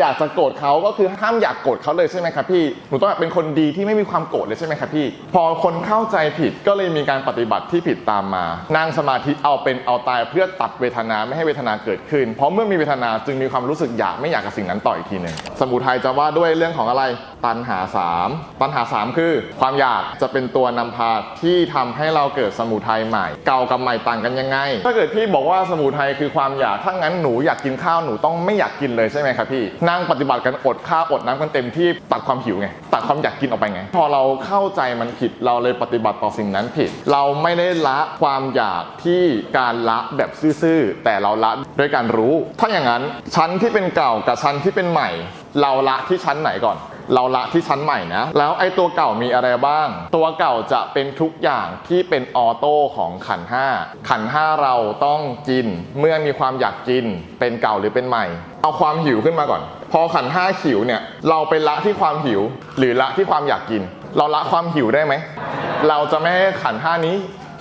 อยากจะโกรธเขาก็คือห้ามอยากโกรธเขาเลยใช่ไหมครับพี่ หนูต้องเป็นคนดีที่ไม่มีความโกรธเลยใช่ไหมครับพี่ พอคนเข้าใจผิดก็เลยมีการปฏิบัติที่ผิดตามมา นั่งสมาธิเอาเป็นเอาตายเพื่อตัดเวทนาไม่ให้เวทนาเกิดขึ้น เพราะเมื่อมีเวทนาจึงมีความรู้สึกอยากไม่อยากกับสิ่งนั้นต่ออีกทีหนึ่งสมุทัยจะว่าด้วยเรื่องของอะไร ตัณหาสามตัณหาสามคือ ความอยากจะเป็นตัวนำพาที่ทำให้เราเกิดสมุทัยใหม่ เก่ากับใหม่ต่างกันยังไง ถ้าเกิดพี่บอกว่าสมุทัยคือความอยากถ้างั้นหนูอยากกินข้าวหนูต้องไม่อยากกินเลยใช่ไหมครับพี่นั่งปฏิบัติกันอดข้าวอดน้ำกันเต็มที่ตัดความหิวไงตัดความอยากกินออกไปไง พอเราเข้าใจมันผิดเราเลยปฏิบัติต่อสิ่งนั้นผิด เราไม่ได้ละความอยากที่การละแบบซื่อๆแต่เราละด้วยการรู้ ถ้าอย่างนั้นชั้นที่เป็นเก่ากับชั้นที่เป็นใหม่ เราละที่ชั้นไหนก่อน เราละที่ชั้นใหม่นะ แล้วไอ้ตัวเก่ามีอะไรบ้าง ตัวเก่าจะเป็นทุกอย่างที่เป็นออโต้ของขันห้าขันห้าเราต้องกิน เมื่อมีความอยากกิน เป็นเก่าหรือเป็นใหม่ เอาความหิวขึ้นมาก่อน พอขันห้าหิวเนี่ย เราไปละที่ความหิว หรือละที่ความอยากกิน เราละความหิวได้ไหม เราจะไม่ให้ขันห้านี้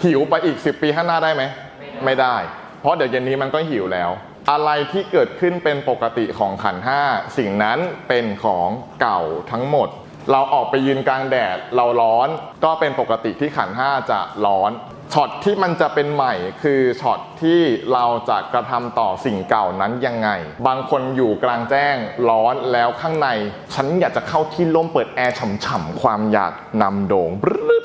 หิวไปอีก 10 ปีข้างหน้าได้ไหม ไม่ได้ เพราะเดี๋ยวเย็นนี้มันก็หิวแล้ว อะไรที่เกิดขึ้นเป็นปกติของขันห้าสิ่งนั้นเป็นของเก่าทั้งหมด เราออกไปยืนกลางแดดเราร้อนก็เป็นปกติที่ขันห้าจะร้อนช็อตที่มันจะเป็นใหม่คือช็อตที่เราจะกระทำต่อสิ่งเก่านั้นยังไง บางคนอยู่กลางแจ้งร้อนแล้วข้างใน ฉันอยากจะเข้าที่ร่มเปิดแอร์ฉ่ำๆความอยากนำโด่ง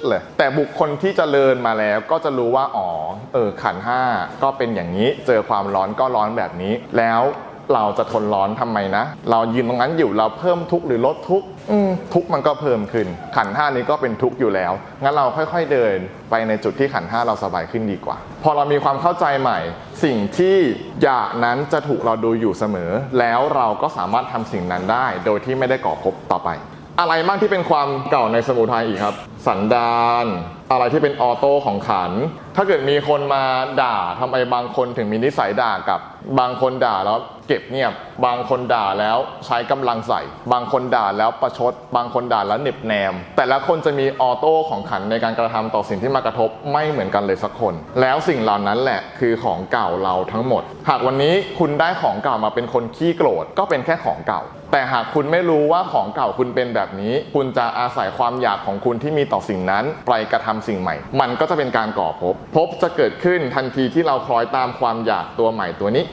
เลยแต่บุคคลที่จเจริญมาแล้วก็จะรู้ว่าอ๋อเออขันธ์ห้าก็เป็นอย่างนี้ เจอความร้อนก็ร้อนแบบนี้ แล้วเราจะทนร้อนทำไมนะ เรายืนตรงนั้นอยู่เราเพิ่มทุกข์หรือลดทุกข์อืมทุกข์มันก็เพิ่มขึ้น ขันธ์ห้านี้ก็เป็นทุกข์อยู่แล้ว งั้นเราค่อยๆเดินไปในจุดที่ขันธ์ห้าเราสบายขึ้นดีกว่า พอเรามีความเข้าใจใหม่ สิ่งที่อยากนั้นจะถูกเราดูอยู่เสมอ แล้วเราก็สามารถทำสิ่งนั้นได้ โดยที่ไม่ได้ก่อภพต่อไป อะไรบ้างที่เป็นความเก่าในสมุทัยอีกครับ สันดาน อะไรที่เป็นออโต้ของขัน ถ้าเกิดมีคนมาด่าทำไมบางคนถึงมีนิสัยด่ากับบางคนด่าแล้วเก็บเงียบ บางคนด่าแล้วใช้กำลังใส่ บางคนด่าแล้วประชด บางคนด่าแล้วเน็บแนม แต่ละคนจะมีออโต้ของขันในการกระทำต่อสิ่งที่มากระทบไม่เหมือนกันเลยสักคน แล้วสิ่งเหล่านั้นแหละคือของเก่าเราทั้งหมด หากวันนี้คุณได้ของเก่ามาเป็นคนขี้โกรธก็เป็นแค่ของเก่า แต่หากคุณไม่รู้ว่าของเก่าคุณเป็นแบบนี้ คุณจะอาศัยความอยากของคุณที่มีต่อสิ่งนั้น ไปกระทำสิ่งใหม่ มันก็จะเป็นการก่อภพภพจะเกิดขึ้นทันทีที่เราคล้อยตามความอยากตัวใหม่ตัวนี้